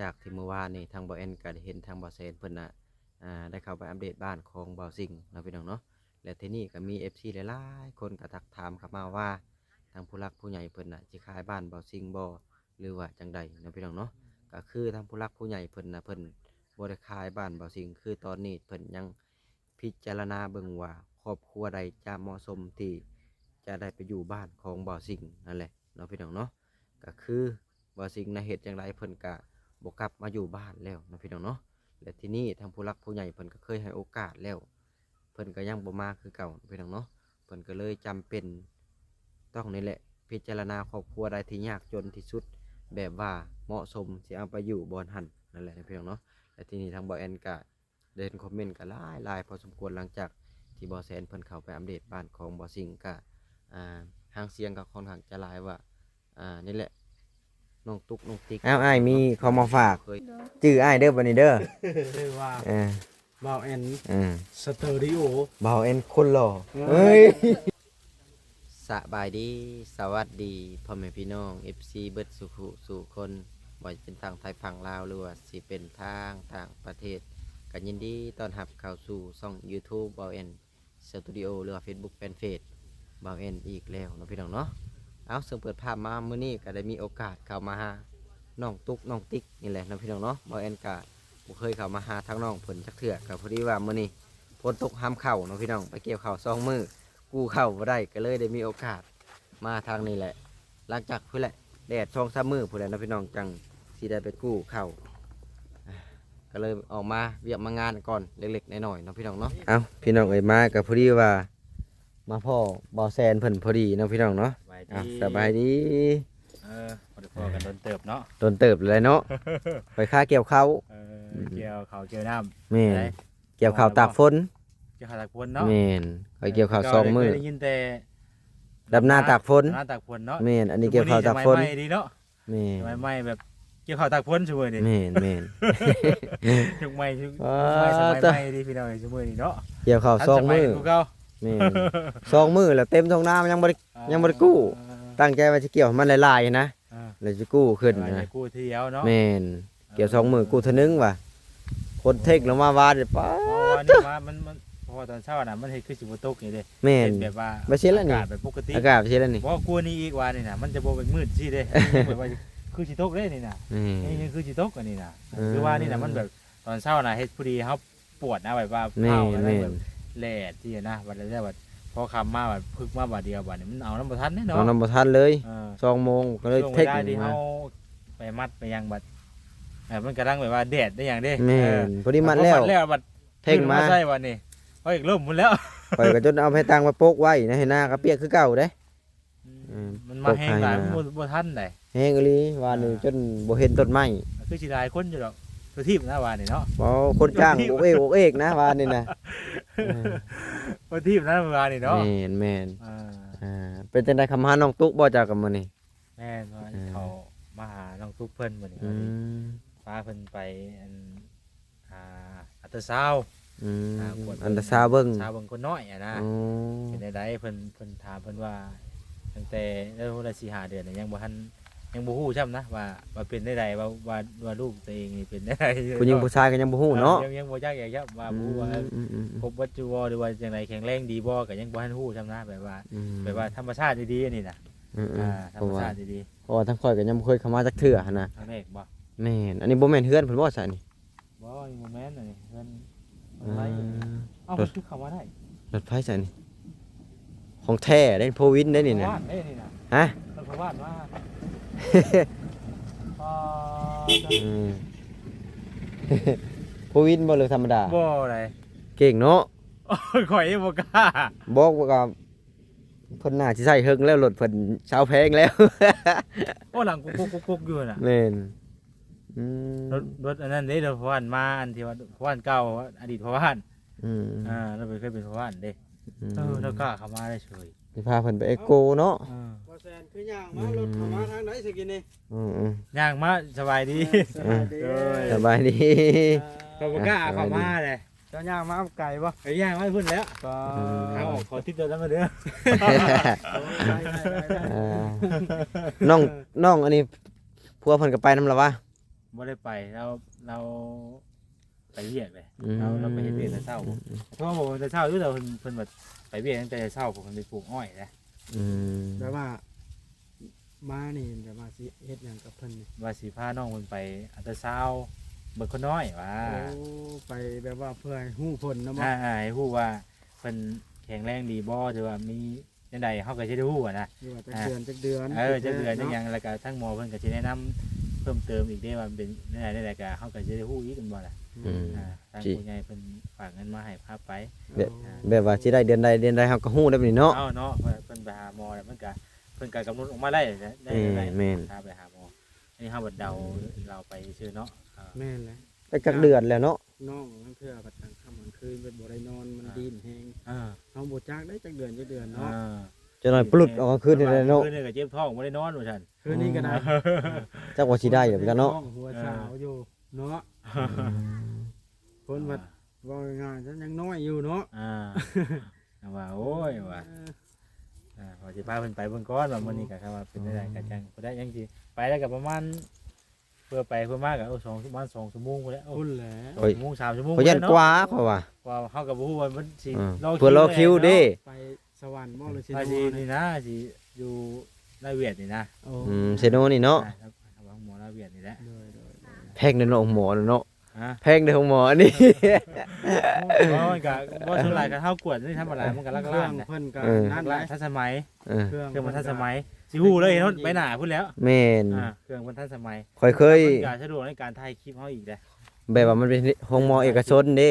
จากที่เมื่อวานนี่ทางบ่แอนก็ได้เห็นทางบ่แซนเพิ่นน่ะอ่าได้เข้าไปอัปเดตบ้านของบ่าวสิงห์เนาะพี่น้องเนาะและที่นี่ก็มี FC หลายๆคนก็ทักถามเข้ามาว่าทางผู้หลักผู้ใหญ่เพิ่นน่ะสิขายบ้านบ่าวสิงห์บ่หรือว่าจังใดเนาะพี่น้องเนาะก็คือทางผู้หลักผู้ใหญ่เพิ่นน่ะเพิ่นบ่ได้ขายบ้านบ่าวสิงห์คือตอนนี้เพิ่นยังพิจารณาเบิ่งว่าครอบครัวใดจะเหมาะสมที่จะได้ไปอยู่บ้านของบ่าวสิงห์นั่นแหละเนาะพี่น้องเนาะก็คือบ่าวสิงห์น่ะเฮ็ดจังไดเพิ่นก็ บกลับมาอยู่บ้านแล้วนะพี่น้องเนาะและที่นี่ทางผู้หลักผู้ใหญ่เพิ่นก็เคยให้โอกาสแล้ว เพิ่นก็ยังบ่มาคือเก่าพี่น้องเนาะเพิ่นก็เลยจำเป็นต้องนี่แหละ พิจารณาครอบครัวใดที่ยากจนที่สุดแบบว่าเหมาะสมสิเอาไปอยู่บอนหันนั่นแหละพี่น้องเนาะและที่นี่ทางบอแอนก็เดินคอมเมนต์ก็หลายหลายพอสมควรหลังจากที่บอแซนเพิ่นเข้าไปอัปเดตบ้านของบอสิงก็อ่าทางเสียงก็ค่อนข้างจะหลายว่าอ่านี่แหละ น้องตุ๊กน้องติ๊กอ้าวอ้ายมีเขามาฝาก เคยจื้ออ้ายเด้อบัดนี้เด้อเรียกว่าเออบ่าวแอนเออสเตอริโอบ่าวเอ็นคนหล่อเฮ้ยสบายดีสวัสดีพ่อแม่พี่น้อง FC เบิดสุขุสู่คนบ่ว่าจะเป็นทางไทยฝั่งลาวหรือว่าสิเป็นทางต่างประเทศก็ยินดีต้อนรับเข้าสู่ช่อง YouTube บ o เอ็นสตูดิโอหรือว่า Facebook Fanpage บ o เอ็นอีกแล้วเนาะพี่น้องเนาะ เอาซึ่งเปิดภาพมามื้อนี้ก็ได้มีโอกาสเข้ามาหาน้องตุ๊กน้องติ๊กนี่แหละเนาะพี่น้องเนาะบ o เอ็นก็บ่เคยเข้ามาหาทางน้องเพิ่นจักเทื่อก็พอดีว่ามื้อนี้ฝนตกห้ามเข้าเนาะพี่น้องไปเกี่ยวข้าวซองมือกู้เข้าบ่ได้ก็เลยได้มีโอกาสมาทางนี้แหละ หลังจากพุ่นแหละแดดช่องซ้ำมือพุ่นแหละนะพี่น้องจังสิได้ไปกู้เข้าวอ่าก็เลยออกมาเวียกมางานก่อนเล็กๆน้อยๆเนาะพี่น้องเนาะเอาพี่น้องเอ้ยมากับพอดีว่า มาพ่อบอแซนเพิ่นพอดีเนาะพี่น้องเนาะสบายอะดีสบายดีเออพอดีพอกันโดนเติบเนาะโดนเติบเลยเนาะไปค่าเกี่ยวข้าวเออเกี่ยวเขาวเกี่ยวน้แม่ำนได้เกี่ยวข้าวตากฝนเกี่ยวข้าวตากฝนเนาะแม่นไปเกี่ยวข้าวซองมือเคยได้ยินแต่ดำหน้าตากฝนดำหน้าตากฝนเนาะแม่นอันนี้เกี่ยวข้าวตากฝนสมัยใหม่ดีเนาะแม่นสมัยใหม่แบบเกี่ยวข้าวตากฝนช่วยนี่แม่นแม่น ยุคใหม่ยุคว้าใหม่สมัยจ้ะใหม่ดีพี่น้องช่วยนี่เนาะเกี่ยวข้าวทันซองสมัมืยอกูเก่าแม่ นซองมือแล้วเต็มท้องน้ำยังบ่ได้ยังบ่ได้กู้ ตั้งใจว่าจะเกี่ยวให้มันหลายๆนะเออเลยจะกู้ขึ้นเออนะกู้ที่เดียวเนาะแม่นเกี่ยวสองมือกู้เทอนึงว่ะคนเทคลงมาวาดเลยป้าเพราะว่านี่ว่ามันมันเพราะว่าตอนเช้าน่ะมันเฮ็ดคือสิบ่ตกนี่เด้แม่นเฮ็ดแบบว่าไม่ใช่แล้วนี่ อากาศแบบปกติ อากาศใช่แล้วนี่บ่กลัวนี่อีกว่านี่น่ะมันจะบ่เป็นมืดสิเด้ แบบว่าคือสิตกเด้นี่น่ะแม่นี่นนี่คือสิตกอันนี้น่ะเออคือว่านี่น่ะมันแบบตอนเช้าน่ะเฮ็ดพอดีเฮาปวดนะแบบว่าแม่เผานแล้วแม่แบนบ แลดที่นะบัดแล้วบัดพอคำมาบัดพึกมาบัดเดียวบัดนี่มันเอาน้ำบ่ทันแน่เนาะเอาน้ำบ่ทันเลยเออ สองโมงก็เลยช่วงเทเวคลาที่มา เฮาไปมัดไปยังบัดเออมันกำลังแบบว่าแดดได้อย่างเด้แม่เออนพอดีมัดแล้วพอแล้วบัดเท่งมาใส่บัดนี่เฮ้ยล่มหมดแล้วปล่อยก็จนเอาไปตังมาโปกไว้นะให้หน้าก็เปียกคือเก่าเด้ อืมมันมาแห้งหลายปกให้มาบ่บ่ทันได้แห้งอีหลีวานนี้จนบ่เห็นต้นไม้คือสิหลายคนอยู่ดอกตัวทีมนะว่านี่เนาะบ่คนจ้างโอกเอกโอกเอกนะวานนี้นะ เออตัวทีมนะว่านี่เนาะแม่นแม่นอ่าอ่าเป็นจังได๋คำหาน้องตุ๊กบ่จากกับมื้อนี้แม่นว่าเออเขามาหาน้องตุ๊กเพิ่นมื้อนี้อืมฟ้าเพิ่นไปอันอ่าอัตราซาวด์ อืมอ่ากวด อันตราซาวด์เบิ่งซาวด์เบิ่งคนน้อยอะนะอ๋อเป็นได้เพิ่นเพิ่นถามเพิ่นว่าตั้งแต่ได้ฮู้ได้4 5เดือนน่ะยังบ่ทัน ยังบ่ฮู้ซ้ำนะว่าว่าเป็นได้ใดว่าว่าว่าลูกตัวเองนี่เป็นได้ใดผู้หญิงผู้ชายก็ยังบ่ฮู้เนาะยังยังบ่จักอย่างครับว่าบ่ฮู้ว่าอืมอืมครบวัตถุบ่หรือว่าจังไดแข็งแรงดีบ่ก็ยังบ่ทันฮู้ซ้ำนะแบบว่าอืมแบบว่าธรรมชาติดีๆอันนี่น่ะอืมอือ่ามธรเพรราะมว่าชาติดีเพราะว่าทั้งข่อยก็ยังบ่เคยเข้ามาจักเทื่อหันนะๆครั้งแรกบ่แม่นอันนี้บ่แม่นเฮือนเพิ่นบ่ซะนี่บ่อีโมเมนต์อันนี้เพิ่นอ่อะไราเอ้ามันคือเข้ามาได้รถไฟซะนี่ของแท้ได้โพวินได้นี่นะว่านได้นี่น่ะฮะมันเพราะว่านว่า อ๋ออืมโพวินบ่เลยธรรมดา บ่อะไรเก่งเนาะโอ้ยข่อยยังบ่กล้าบอกว่าก็เพิ่นน่าสิใช้เฮิงแล้วรถเพิ่นชาวแพงแล้ว โอ้หลังกุกกุกกุกอยู่น่ะแม่นอืมรถรถอันนั้นเด้รถพวานมาอันที่ว่าพวานเก่าอดีตพวานอืมอ่าเราเคยเป็นพวานเด้อืม เออแล้วก็เข้ามาได้เฉย สิพาเพิ่นไปเอ็กโกเนาะเออบ่แซนคือย่างมารถเข้ามาทางไหนสิกินนี่อืมอืมย่างมาสบายดีสบายดีเออสบายดี เราบ่กล้าเข้ามาเลยเจ้าย่างมาเอาไก่บ่ไอ้ย่างมาพุ่นแล้วก็เอาออกขอติดตัวแล้วมาเด้อได้ได้ได้อ่าน้องน้องอันนี้พัวเพิ่นก็ไปนำละวะบ่ได้ไปเราเรา ไปเวียดไปอืมเราเราไปเฮ็ดเวียดแต่เช้าผมเพราะว่าผมแต่เช้าอยู่แต่เพิ่นเพิ่นแบบไปเวียดตั้งแต่เช้าผมเพิ่นไปปลูกอ้อยนะอืมแต่ว่ามานี่แต่ว่าสิเฮ็ดหยังกับเพิ่นนี่ว่าสิพาน้องเพิ่นไปอัลตราซาวด์เบิกคนน้อยว่าโอ้ไปแบบว่าเพื่อให้ฮู้ผลนะบ่อ่าอ่าให้ฮู้ว่าเพิ่นแข็งแรงดีบ่หรือว่ามีจังใดเฮาก็สิได้ฮู้อะนะอยู่ว่าจักเดือนจักเดือนเออจะเดือนจังหยังแล้วก็ทั้งหมอเพิ่นก็สิแนะนำ เพิ่มเติมอีกได้ว่ามันเป็นจังไดได้ก็เฮาก็สิได้ฮู้อีกกันบ่ล่ะอืม อ่าทางจิผู้ใหญ่เพิ่นฝากเงินมาให้พาไปแบบแบบว่าสิได้เดือนใดเดือนใดเฮาก็ฮู้ได้บัดนี้เนาะ เอาเนาะเพิ่นเพิ่นไปหาหมอแล้วมันก็เพิ่นก็กำหนดออกมาได้ได้ได้แม่นได้แม่น พาไปหาหมออันนี้เฮาบ่เดาเราไปชื่อเนาะอ่าแม่นเลยไปจักเดือนแล้วเนาะน้องนั่นคือบัดกลางค่ำกลางคืนเป็นบ่ได้นอนมันดินแฮงอ่าเฮาบ่จักได้จักเดือนจักเดือนอ่าเนาะจะหน่อยปลุดออกกลางคืนนี่แหละเนาะ คืนนี้ก็เจ็บท้องบ่ได้นอนว่าซั่น คืนนี้ก็ได้จักว่าสิได้เหมือนกันเนาะท้องหัวสาวอยู่เนาะคนว่าว่าง่ายๆฉันยังน้อยอยู่เนาะอ่าว่าโอ้ยว่าอ่าพอสิพาเพิ่นไปเบิ่งก่อนว่ามื้อนี้ก็ครับว่าเป็นได้ก็จังบ่ได้ยังสิไปแล้วก็ประมาณเพื่อไปเพื่อมาก็เอา2ประมาณ2ชั่วโมงพุ่นแหล้วคุณแหละโอ้ยชั่วโมง3ชั่วโมงเพราะยันพุ่กว่าเพราะว่าว่าเฮาก็บ่ฮู้ว่ามันสิอืมรอเพื่อรอคิวเด้ไปสวรรค์บ่หรือสิว่าสินี่นะสิอยู่ ลาวเวียดนี่นะโอ้อืมเซโนนี่เนาะอ่ครับทางหมอลาวเวียดนี่แหละโดยโดยโดยแพงเด้อเนาะหมอเนาะฮะแพงเด้อหมออันนี้ เพราะมันก็บ่เท่าไหร่ก็เท่ากวดนี่ธรรมดามันก็ลักเครื่ล้าอนงนะเพิ่นก็เออ นั่นลัแหกละทันสมัยเออเครื่องเครื่องมันทันสมัยสิฮู้เลยเห็นมันไปหน้าพุ่นแล้วแม่นอ่าเครื่องมันทันสมัยค่อยเคยมันก็สะดวกในการถ่ายคลิปเฮาอีกเด้แบบว่ามันเป็นห้องหมอเอกชนเด้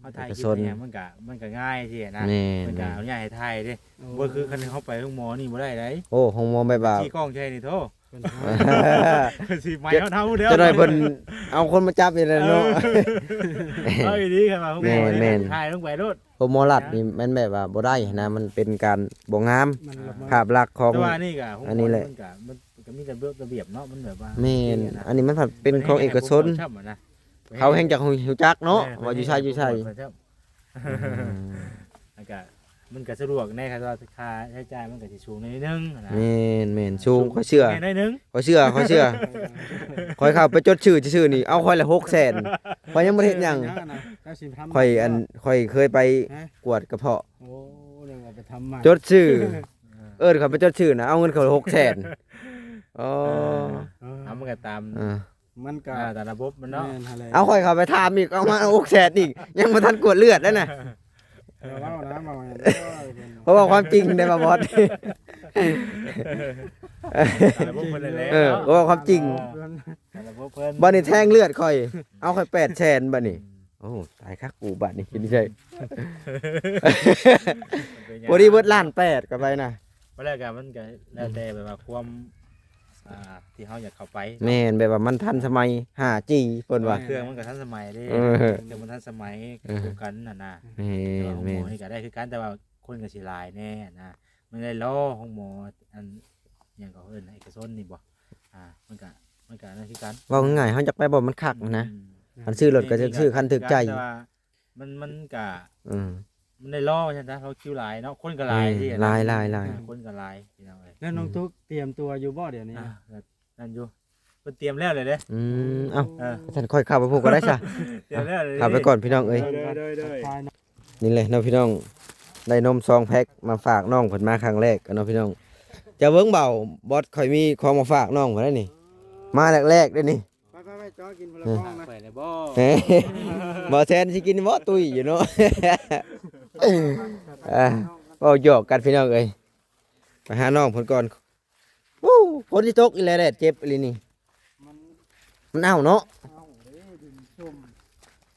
เขาถ่ายคลิเอกชปนเนี่ยมันก็มันก็ง่ายสินะแม่มันนก็เอาง่ายให้ถ่ายเด้บ่คือคันเขาไปห้องหมอนี่บ่ได้ไดโอ้ห้องหมอแบบว่าชี้กล้องใช่นี่โทเพิ่นสิไม้เท่าๆเด้อจะหน่อยเพิ่นเอาคนมาจับนี่แหละเนาะ เอาอีดีกันมาห้องหมอแม่น ถ่ายลงไปโลด ผมหมอลัดนี่มันแบบว่าบ่ได้นะมันเป็นการบ่งามมันละเมิดภาพลักษณ์ของ แต่ว่านี่ก็ห้องหมอันนี้แหละ มันก็มันก็มีระเบียบระเบียบเนาะมันแบบว่าแม่นอันนี้มันผัดเป็นของเอกชนชอบอะนะ เขาแห่งจากหูจักเนาะแม่ว่าอยู่ใช่อยู่ใช่เพิ่นชอบแล้วก็มันก็สะดวกแน่ครับว่าค่าใช้จ่ายมันก็สิสูงนิดนึงนะแม่นแม่นสูงค่อยเชื่อแน่นิดนึงค่อยเชื่อค่อยเชื่อค่อยเข้าไปจดชื่อชื่อนี่เอาค่อยละ600,000ค่อยยังบ่ได้เฮ็ดหยังเจ้าสิทำค่อยอันค่อยเคยไปฮะกวดกระเพาะโอ้เรื่องว่าไปทำใหม่จดชื่อเอิ้นเขาไปจดชื่อนะเอาเงินเขา600,000อ๋อเออเอามันก็ตามอ่า มันก็อ่าแต่ระบบมันเนาะแม่นหั่นแหละเอาค่อยเข้าไปถามอีกเอามา600,000อีก ยังบ่ทันกวดเลือดแล้วน่ะเออเว้านะเว้าให้เพราะว่าความจริงได้มาบอส แต่ระบบเพิ่นนั่นแหละเออเพราะว่าความจริงแต่ระบบเพิ่นบัดนี้แทงเลือดค่อย เอาค่อยแปดแสนบัดนี้โอ้ตายคักกูบัดนี้คิดใช่บ่ดีเบิดล้านแปดก็ไปนะ บ่แล้วก็มันก็แล้วแต่แบบว่าความ อ่าที่เฮาอยากเข้าไปแม่นแบบว่ามันทันสมัย 5G เพิ่นว่า เครื่องมันก็ทันสมัยเด้เออเครื่องมันทันสมัยคือกันน่ะนะแม่แต่นว่าห้องแม่หมอนนี่ก็ได้คือกันแต่ว่าคนก็สิหลายแน่นะมันได้ล้อห้องหมออันหยังก็เอิ้นเอกชนนี่บ่อ่ามันก็มันก็นั่นคือกันเว่าง่ายๆเฮาจักไปบ่มันคักนะอืมอันซื้อรถก็จะซื้อคันถึกใจแต่ว่ามันมันก็อืม มันได้ล่อใช่ไหมเพราะคิวหลายเนาะคนก็หลายที่หลายหลายหลายคนก็หลายพี่น้องเอ้ยแล้วน้องตุ๊กเตรียมตัวอยู่บ่เดี๋ยวนี้อะแล้วนั่นอยู่เพิ่นเตรียมแล้วเลยเด้ อืมเอ้าเออ ท่านค่อยเข้าไปพูดก็ได้ซะเตรียมแล้วเลยเข้าไปก่อนพี่น้องเอ้ยเด้อเด้อเด้อทายนะนี่เลยเนาะพี่น้องได้นมซองแพ็คมาฝากน้องเพิ่นมาครั้งแรกกันเนาะพี่น้องจะเบิ่งเบาบอสข่อยมีของมาฝากน้องเพิ่นได้นี่ มาแรกๆเด้อนี่ไปไปไปจ้อกินพละกล้องนะไปเลยบ่เฮ้ยบ่แทนสิกินบ่ตุ้ยอยู่เนาะ อ่าเว้าหยอกกันพี่น้องเอ้ยไปหาน้องเพิ่นก่อนวู้ฝนสิตกอีแล้วแดดเจ็บอีหลีนี่มันมันอ้าวเนาะเอาเด้ดินชุ่ม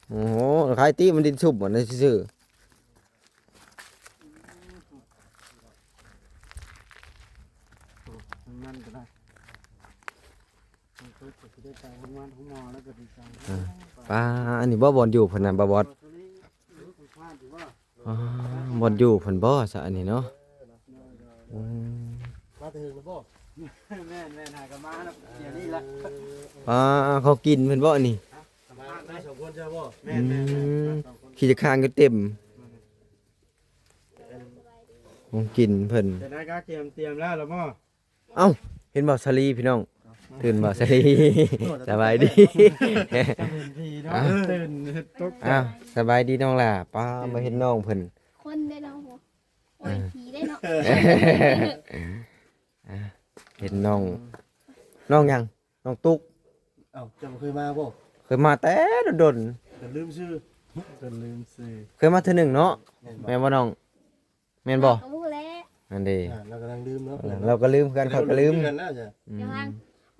โอ้โหใครตีมันดินชุบหมดเลยซื่อมันมันก็ได้มันตุ๊กก็สิได้ใจของมันของหมอแล้วก็ดีใจๆป้าอันนี้บ่บอลอยู่เพิ่นน่ะบ่บอส ตัวนี้รู้คุณพลาดอยู่ว่า อ๋อบ่อยู่เพิ่นบ่ซะอันนี้เนาะอืมว่าถึงแล้วบ่แม่แม่นายก็มาแล้วเดี๋ยวนี้ละป้าเขากินเพิ่นบ่อันนี้มาได้สองคนใช่บ่แม่อืแม่แม่มสองคนขี้จะคางก็เต็มของกินเพิ่นจะได้ก็เตรียมเตรียมแล้วหรอบ่เห็นบ่สลีพี่น้อง ตื่นบ่สลีสบายดีจะเป็นทีเนาะอะตื่นตกใจอ้าวสบายดีน้องล่ะป้ามาเห็นน้องเพิ่นคนได้เนาะหัวโอ้ยผีได้เนาะเห็นน้องน้องยังน้องตุ๊กเอ้าจะบ่เคยมาบ่เคยมาแต่ดนแต่ลืมชื่อจนลืมสื่อๆเคยมาเทื่อหนึ่งเนาะแม่นบ่แม่นบ่น้องแม่นบ่ก็รู้แล้วนั่นเด้อ่าเรากำลังลืมเนาะเราก็ลืมกันเขาก็ลืมกันแล้วจ้ะอืมเดี๋ยวทาง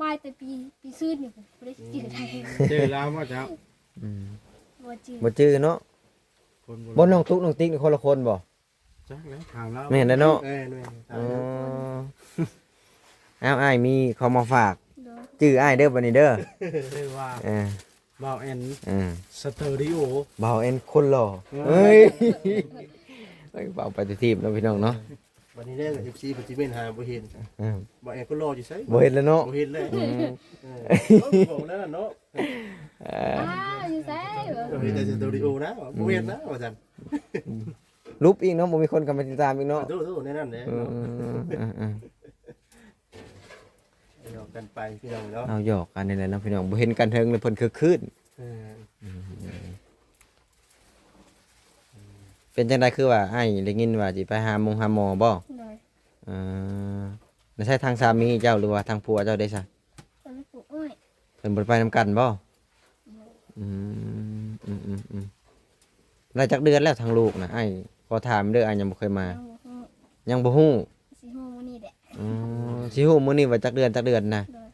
มาแต่ปีปีซื่นนี่ผมบ่ได้จืดไทยเจอแล้วว่าจะอืมบ่จืดบ่จื้อเนาะคนบ่น้องตุ๊กน้องติ๊กนี่คนละคนบ่ จักแล้วถามแล้วแม่นแล้วเนาะ แม่นแม่นตาอ๋ยออ้าวอ้ายมีของมาฝากเด้อจื้ออ้ายเด้อบัดนี้เด้อชื่อว่าเออบ่าวแอนเออสเตอริโอ เบาเอ็นคนหล่อเฮ้ยเฮ้ยเบาไปฏิทีมเนาะพี่น้องเนาะ วันนี้ได้กับ FC ปัจจุบันหาบ่เห็นเออบ่แอนก็รออยู่ไสบ่เห็นแล้วเนาะบ่เห็นเลยอืมเออเอาบอกแล้วน่ะเนาะเอ่ออ้าวอยู่ไสเหรอบ่เห็นแต่สตูดิโอนะบ่เห็นนะว่าซั่นรูปอีกเนาะบ่มีคนกำลังติดตามอีกเนาะโทษๆแน่นั่นแหละเออเนาะเออเออเอากันไปพี่น้องเนาะเอาหยอกกันนี่แหละเนาะพี่น้องบ่เห็นกันเทิงเลยเพิ่นคือคืน เออ เป็นจังไดคือว่าไอ้ายได้ยินว่าสิไปหาหมงหาหมอบ่เด้อเออไม่ใช่ทางสามีเจ้าหรือว่าทางผัวเจ้าได้ซะตอนนี้ปลูกอ้อยเพิ่นบ่ได้ไปนํกันบ่อืมอืมอืมอืมได้จักเดือนแล้วทางลูกนะไอ้ายขอถามเด้ออ้ายยังบ่เคยมายังบ่ฮู้ยังบ่ฮู้สิฮู้มื้อนี้แหละอ๋อสิฮู้มื้อนี้ว่าจักเดือนจักเดือนนะเด้อ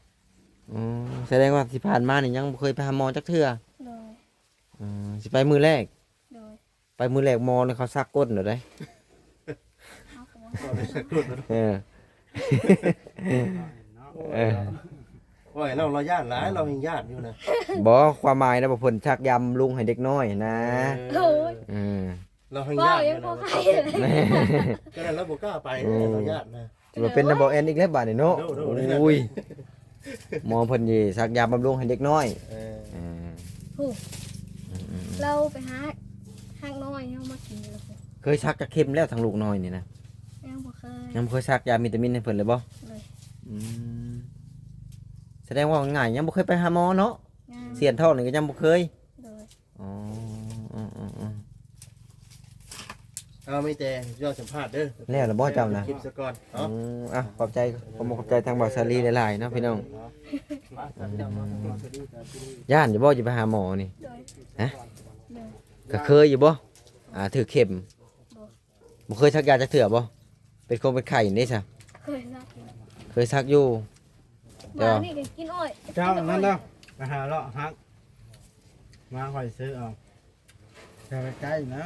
อ๋อแสดงว่าที่ผ่านมานี่ยังบ่เคยไปหาหมอจักเทื่อเด้ออ๋อสิไปมื้อแรกเด้อ ไปมื้อแรกหมอนี่เขาซักก้นเด้อได้เอาก็บ่ก็ได้สักครู่เนาะเออเออโอ้ยเราเราญาติหลายเรายังญาติอยู่นะบ่ความหมายนะบ่เพิ่นชักยำลุงให้เด็กน้อยนะโอ้ยอืมเรายังว้าญาวติอยังยู่บ่นะใครเลยก็นั้นเราบ่กล้าไปนะเราญาตินะสิมาเป็นดับเบิลแอนอีกแล้วบาดนี้เนาะโดดโดดเลยนะอุ้ยหมอเพิ่นสิชักยำบำรุงให้เด็กน้อยเอออืมฮู้เราไปหา หางน้อยเฮามากินแล้วพุ่นเคยชักจะเข็มแล้วทางลูกน้อยนี่นะยังบ่เคย ยังบ่เคยชักยาวิตามินให้เพิ่นเลยบ่เลย อืมแสดงว่าง่ายยังบ่เคยไปหาหมอเนาะงามเสียนทองนี่ก็ยังบ่เคยเด้ออ๋ออ๋ออ๋ออ๋อ เอาไม่แต่ยอดสัมภาษณ์เด้อแล้วล่ะบ่เจ้านะ คลิปซะก่อนอืเนาะมอะขอบใจผมขอบใจทางบ่าวสาลีหลายๆเนาะพี่น้อง ย่านอยู่บ่จะไปหาหมอนี่เด้อฮะเด้อ ก็เคยอยู่บ่อ่าถือเข็มบ่เคยชักยาจักเถื่อบ่เป็นคงเป็นไข่นี่ซะเคยซักอยู่เคยชักอยู่หมานี่ก็กินอ้อยเจ้านั่นเด้อไปหาเลาะฮัก มาคอยซื้อเอาจะไปใกล้นะ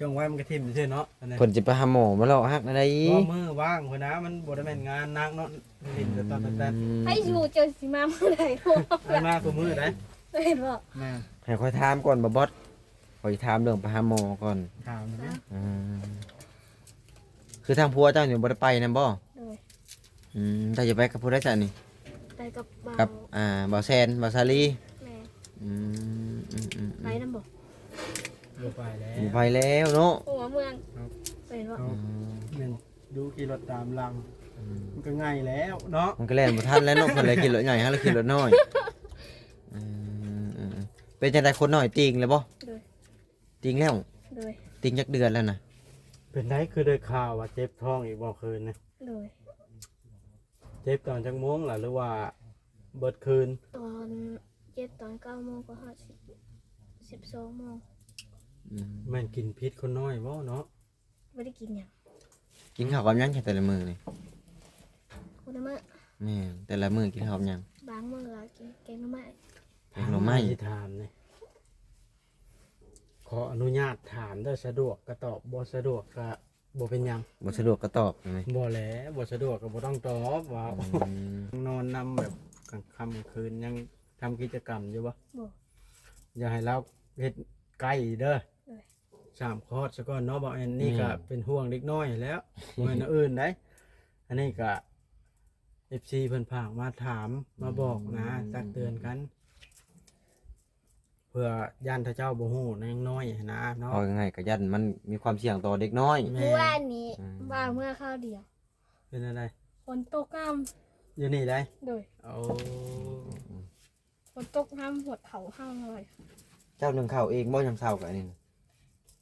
จงไว้มันกระทิ่มซื่อเนาะอันนี้เพิ่นสิไปหาหมอมาแล้วฮักอะไรก็มือว่างเพิ่นนะมันบ่ได้แม่นงานนักเนาะลิ้นแต่ตอนแต่ให้อยู่เจอสิมาเมื่อไหร่พวกอันมาตัวมือได้เห็นบ่แม่ให้ค่อยถามก่อนบ่บอส ค่อยถามเรื่องไปหาหมอก่อนถามนะอืมคือทางผัวเจ้านี่บ่ได้ไปนํบ่เลยอืมถ้าจะไปกับผู้ใดจ้ะนี่ไปกับบ่าวกับอ่าบ่าวแซนบ่าวซาลีแม่อืมอืมอืมไปนำบ่บ่ไปแล้วอืมไปแล้วเนาะหัวเมืองเห็นบ่เอาอืมแม่นดูขี่รถตามหลังมันก็ง่ายแล้วเนาะมันก็แล่นบ่ทันแล้วเนาะเพิ่นเลยขี่รถใหญ่ฮะแล้วขี่รถน้อยอืมอืมอืมเป็นจังไดคนน้อยติงแล้วบ่เลย ติงแล้วเลยติงจักเดือนแล้วนะเป็นไดคือได้ข่าวว่าเจ็บท้องอีกบ่คืนนะเลยเจ็บตอนจังโมงล่ะหรือว่าเบิดคืนตอนเจ็บตอน9โมงก็5 12โมงอืมแม่นกินพิษคนน้อยบ่เนาะบ่ได้กินหยังกินข้าวกับหยังแค่แต่ละมื้อนี่คนละมื้อแม่นแต่ละมื้อกินข้าวกับหยังบางมื้อก็กินแกงหน่อไม้แกงหน่อไม้สิถามนี่ ขออนุญาตถามเด้อสะดวกก็ตอบบ่สะดวกก็บ่เป็นหยังบ่สะดวกก็ตอบเลยบ่แหล้บ่สะดวกก็บ่ต้องตอบว่า อืมนอนนำแบบกลางค่ำกลางคืนยังทำกิจกรรมอยู่บ่บ่อย่าให้เราเฮ็ดใกล้เด้อเอ้ย สามคอร์สซะก่อนเนาะบ่อันนี้ก็เป็นห่วงเด็กน้อยแล้วบ่แม่นอันอื่นได้อันนี้ก็ FC เพิ่นพากมาถามมาบอกนะตักเตือนกัน เพื่อย่านถ้าเจ้าบ่ฮู้นะยังน้อยนะเนาะเอาง่ายๆก็ยันมันมีความเสี่ยงต่อเด็กน้อย แม่เมื่อวานนี้อืม ว่างเมื่อข้าวเดียวเป็นอะไรฝนตกน้อยู่นี่ได้โดยโอ้ฝนตกน้ำหัวเขาห้างเลยเจ้าหนึ่งข้าวเองบ่ยำเช้ากับอันนี้น่ะ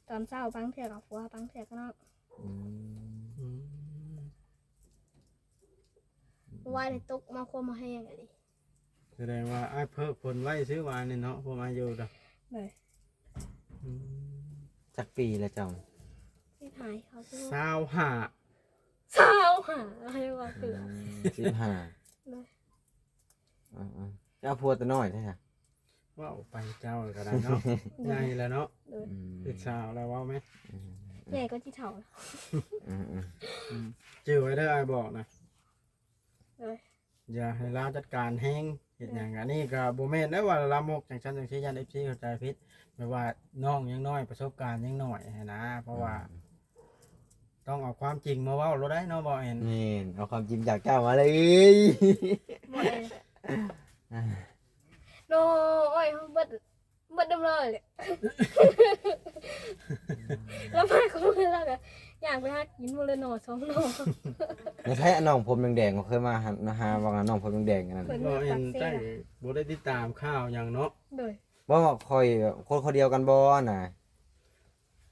ตอนเช้าบางเทียกับฟัวบางเทียก็นอกอืมอืมว่าได้ตกมาควมาแห้งอะดิ แสดงว่าไอ้ายเพิ่มผลไว้ซื้อมานี่เนาะผมอายุดอกเลยอืมจักปีแล้วเจ้าที่หายเขาซื้อสาวห้าเช้าหาอะไรวะเกือ สิบห้าเลยอ่าๆเจ้าพัวตัวน้อยใช่ไหมว่าวไปเจ้าก็ได้เนาะ ใหญ่แล้วเนาะเลยเป็นสาวแล้วเว่าไหมใหญ่ก็ที่เถาแล้วอืมอืมจื้อไว้เด้อไอ้ายบอกนะเลยอย่าให้ลาวจัดการแห้ง เห็นอย่างอันนี้ก็บ่แม่นได้ว่าลามกจังซั่นจังซี่ยัน FC เข้าใจผิดไม่ว่าน้องยังน้อยประสบการณ์ยังน้อยหั้นนะ เพราะว่าต้องเอาความจริงมาเว้าเราได้เนาะบ่เห็นนี่เอาความจริงจากเจ้ามาเลยหมดเลยโน้โอ้ยเบิดเบิดดำเลยเลยแล้วมาก็มือแล้วก็ อยากไปหากินหมดเลยหน่อสองหน่อไม่ใช่น้องผมแดงๆก็เคยมาหานะฮะว่าน้องผมแดงๆกันนั่นเพิ่นบ่มาเห็ตันกเสีได้ยบ่ได้ติดตามข่าวหยังเนาะเลยว่าคอยคนคนเดียวกันบ่น่ะ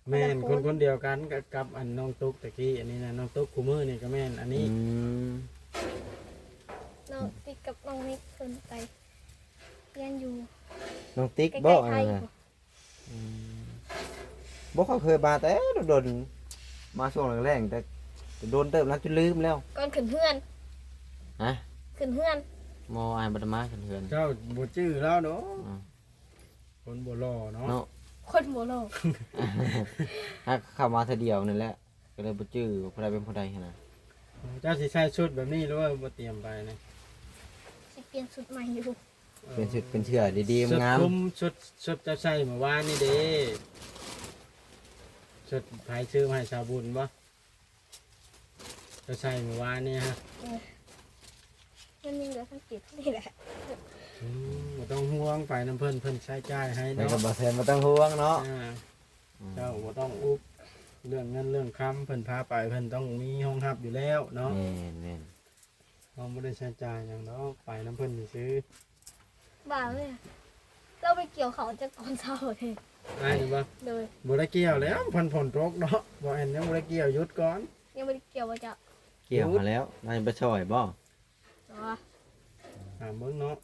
แม่นคนคนเดียวกันกับกับอันน้องตุ๊กตะกี้อันนี้นะน้องตุ๊กคู่มือนี่ก็แม่นอันนี้อืมน้องติ๊กกับน้องนิกเพิ่นไปเรียนอยู่น้องติ๊กใกล้บ่ๆอันไทยนั้นน่ะอืมบ่เขาเคยมาแต่โดนๆ มาช่วงแรกๆแต่โดนเติมแล้วจนลืมแล้ว ก่อนขึ้นเพื่อนฮะ ขึ้นเพื่อนมออายบัตมากันเถือนเจ้าบ่จื้อแล้วเนาะอืมคนบ่รอเนาะเนาะคนโมโลกถ้าเข้ามาเธอเดียวนั่นแหละก็เลยบ่จื้อว่าผู้ใดเป็นผู้ใดหั้นนะเจ้าสิใส่ชุดแบบนี้หรือว่าบ่เตรียมไปนะสิเปลี่ยนชุดใหม่อยู่เป็นชุดเป็นเชื่อดีชุดๆงามคลุมชุดชุดเจ้าใส่เมื่อวานนี่เด้ ชุดไผซื้อมาให้ชาวบุญบ่เจ้าใส่เมื่อวานนี่ฮะมันมีเหลือสังเกตนี่แหละอืมบ่ต้องห่วงไปน้ำเพิ่นเพิ่นใช้จ่ายให้แล้วเนาะก็บ่แซนบ่ต้องห่วงเนาะอ่าเจ้าบ่ต้องอุบเรื่องเงินเรื่องคำเพิ่นพาไปเพิ่นต้องมีห้องรับอยู่แล้วเนาะแม่นแม่นเราบ่ได้ใช้จ่ายหยังเนาะไปน้ำเพิ่นซื้อ บ้าเลยอะเราไปเกี่ยวเขาจากตอนเช้าเลย ได้หรือบ่เลยบ่ได้เกี่ยวแล้วเพิ่นฝนตกเนาะบ่แอนยังบ่ได้เกี่ยวหยุดก่อนยังไม่ได้เกี่ยวว่าจะเกี่ยวมาแล้วนายบ่ช่วยบ่เนาะถามเบิ่งเนาะ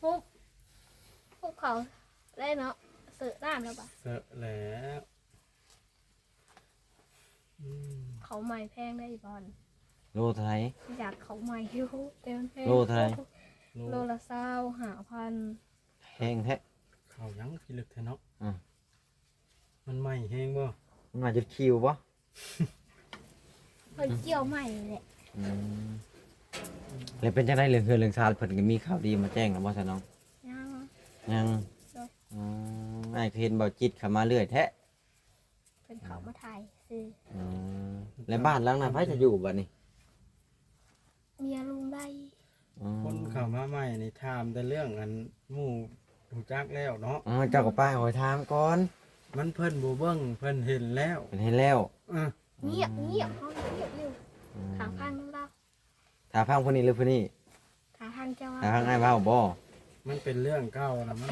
พวกพวกเขาได้เนาะเสือน้ำแล้วปะเสอะแล้วอืมเขาใหม่แพงได้บอลโลเท่าไหร่ อยากเขาใหม่อยู่เต็มแพงโลเท่าไหร่ โลโลละเศร้าหาพันแพงแท้ เขายังพิลึกแท้เนาะอะมันใหม่แฮงบ่มันมาจุดคิวบ่เพิ่นเกี่ยวใหม่แหละอืมแล้วเป็นจังได๋เรื่องเฮือนเรื่องชาติเพิ่นก็มีข่าวดีมาแจ้งแล้วบ่ซะน้องยังยังเนาะอืมอ้ายเคยเห็นบ่จิตเข้ามาเรื่อยแท้เพิ่นเขามาถ่ายซื้ออืมแล้วบ้านหลังนั้นไผจะอยู่บัดนี้เมียลุงได้อืมคนเข้ามาใหม่นี่ถามแต่เรื่องอันหมู่ รู้จักแล้วเนาะอ๋อเจ้าก็ป้าหอยทางก่อนมันเพิ่นบ่เบิ่งเพิ่นเห็นแล้วเป็นให้แล้วอะเงียบเงียบเขาเงียบอยู่อืมถามพังนึงเราถ้าฟังคนนี้หรือคนนี้ถามพังเจ้าว่าถ้าฟังอ้ายเว้าบ่มันเป็นเรื่องเก่านะมัน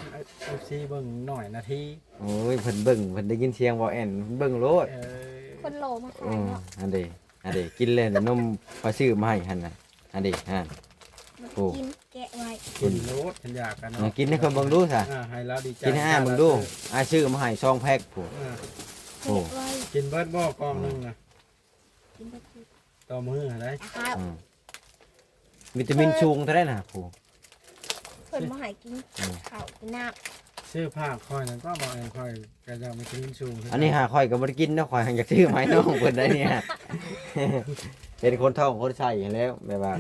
FC เบิ่งหน่อยนาทีโอ้ยเพิ่นเบิ่งเพิ่นได้ยินเสียงบ่แอนเพิ่นเบิ่งโลดเออคนโหลมาอืถ่ายมเนาะอันเดอันเดกินเลยน่ะนมพอซื้อมาให้หั่นน่ะอันเดฮะมา โอ้ กินแกะไว้กินโลดฉันอยากกันมาเนาะกินให้คนเบิ่งดูซะอ่าให้เราดีใจกินให้อ้ายเบิ่งดูอ้ายซื้อมาให้ซองแพ็คผู้อ่าโอ้เก็บไว้กินเบิดบ่กองหนึงนะกินไปทีต่อมืออะไรนะครับอืมวิตามินสูงเท่าได้น่ะผู้เพิ่นมาใหายกินอืม ข้าวกินน้ซื้อผ้าคอยนั่นก็บอกแอนคอยก็จะมากินชูงอันนี้หาข่อยก็บ่ได้กินเนาะข่อยอยากซื้อมาให้น้องเพิ่นได้เนี่ย เป็นคนท้องคนใส่แล้วแบบว่า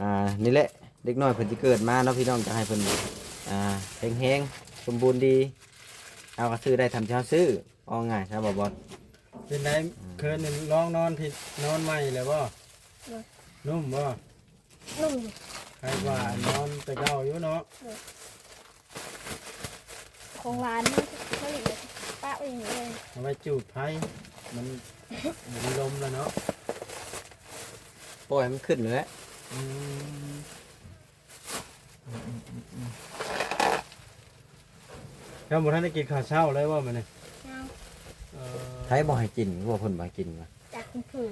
อ่านี่แหละเด็กน้อยเพิ่นสิเกิดมาเนาะพี่น้องจะให้เพิ่นอ่าแฮงๆสมบูรณ์ดี เอาก็ซื้อได้ทำเช้าซื้อเอาง่ายครับบ่บอสเป็นไรเคยนี่ลองนอนผิดนอนใหม่เลยบ่ นุ่มบ่ำนุ่มอยู่ใครว่านอนแต่เก่าอยู่เนาะของร้านนี่ผลิตเลยป้าไว้อย่างนี้เลยเอาไว้จูดไผ่มันมีลมแล้วเนาะปล่อยมันขึ้นเลยแหละ อืมอืมอืมอืมอืมแล้วบ่ทันได้กินข้าวเช้าเลยว่ามันนี่เอาเออใช้บ่ให้กินว่าเพิ่นบ่ให้กินวะจากคุณครู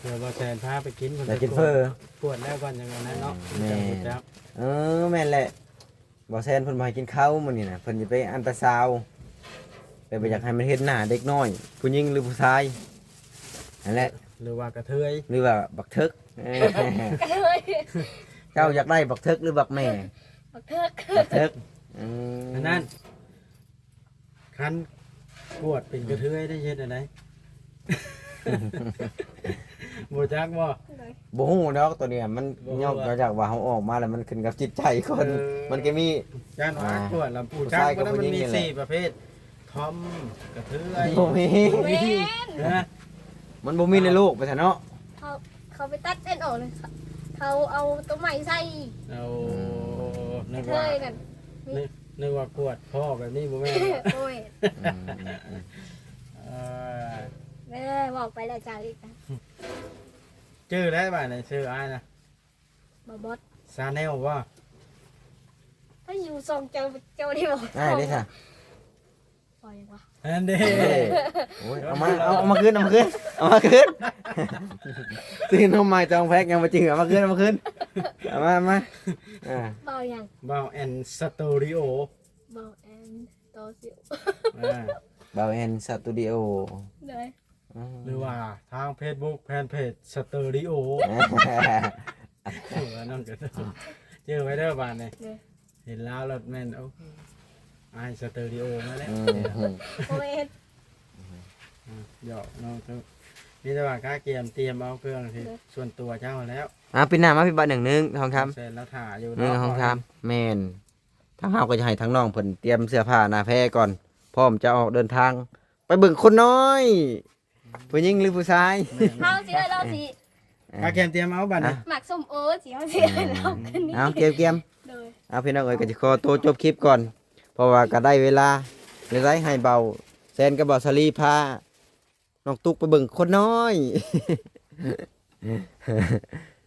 เดี๋ยวบ่แซนพาไปกินพิ่นอยากกินไปเฟอร์ปวดแล้วก่อนอย่างนั้นเนาะแม่จังครับเออแม่นแหละบ่แซนเพิ่นบ่ให้กินข้าวมื้อนี้น่ะเพิ่นสิไปอันตราซาวด์ไปบ่อยากให้มันเห็นหน้าเด็กน้อย ผู้หญิงหรือผู้ชายนั่นแหละหรือว่ากระเทยหรือว่าบักเทิก เอ้ยกระเทยเจ้าอยากได้บักเทิกหรือบักแม่บักเทิกบักเทิกอืมอันนั้นคันปวดเป็นกระเทยได้เฮ็ดอะไรบ่จักบ่เลยบ่ฮู้ดอกตัวเนี้ยมันบ่ฮู้ย่อมว่ามาจากว่าเฮาออกมาแล้วมันขึ้นกับจิตใจคนเออมันก็มีย่านว่าอ่าปวดลำปูผู้จักชายกับเพราะนั้นมันผู้หญิมีงนี่แหละสี่ประเภททอมกระเทยบ่มีแม่นนะมันบ่มีในโลกไปซะเนาะ เขาเขาไปตัดเส้นออกเลยเขาเขาเอาตัวใหม่ใส่เอานึกกระเทว่ายนั่นนึกว่าปวดพ่อแบบนี้บ่แม่นบ่โอ้ยอืมอืมอืมเออแม่บอกไปแล้วจ้าอีกนะชื่อได้บ่าไหนชื่ออ้ายนะบอบอสซาแนลว่าถ้าอยู่ทรงเจ้าเจ้าที่บอกง่ายเด้ค่ะปล่อยยังวะ อันเด้เอ้ยโอ้ยเอามาเอาเอามาคืนเอามาคืนเอามาคืนซื้อน้องใหม่จองแพ็กยังมาจริงเอามาคืนเอามาคืนเอามาเอามาอ่าเบายังบาวแอนสตูดิโอเบาแอนโตสิวอ่าบาวแอนสตูดิโอเลยหรือว่าทาง Facebook แฟนเพจสตูดิโอถือว่าน้องกระเทยเจอไว้เด้อบ้านนี่เลยเห็นแล้วรถแม่นโอ้ ไอายสตูดิโอมาแล้วอืมโอ้ยอะหยอกน้องเถอะนี่แต่ว่าก้าเกมเตรียมเอาเครื่องที่ส่วนตัวเจ้าแล้วอะปีหน้ามาพี่บ้านหนึ่งหนึงทองคำ เสร็จแล้วถ่ายอยู่หนึ่งเนาะทองคำแมนทั้งเฮาก็จะให้ทั้งน้องเพิ่นเตรียมเสื้อผ้าหน้าแพรก่อน พร้อมจะออกเดินทาง ไปเบิ่งคนน้อยผู้หญิงหรือผู้ชายเขาสิเอ้ยเราสิก้าเกมเตรียมเอาบัตรนี่หมักส้มโอสิเขาสิเอ้ยเราคืนนี้เอาเกียมเกียมเลย เอาพี่น้องเอ้ยก็จะขอตัวจบคลิปก่อน เพราะว่าก็ได้เวลาได้ให้เบาแซนกับเบาสลีพาน้องตุ๊กไปเบิ่งคนน้อย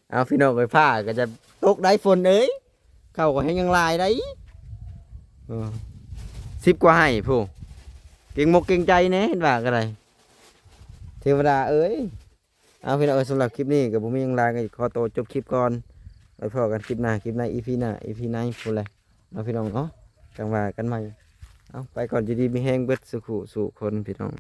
เอาพี่น้องเอ้ยผ้าก็จะตกได้ฝนเอ้ยเข้าก็ให้ยังลายได้สิบกว่าให้ผู้เก่งมกเก่งใจแหน่เห็นว่าก็ได้เทวดาเอ้ยเอาพี่น้องเอ้ยสำหรับคลิปนี้กับผมยังลายก็ขอตัวจบคลิปก่อนไปพอกันคลิปหน้าคลิปหน้าอีพีหน้าอีพีหน้าพูดเลยเอาพี่น้องเนาะ จังว่ากันใหม่ เอาไปก่อนจะดีมีแห้งเบิดสุขุสู่คนพี่น้อง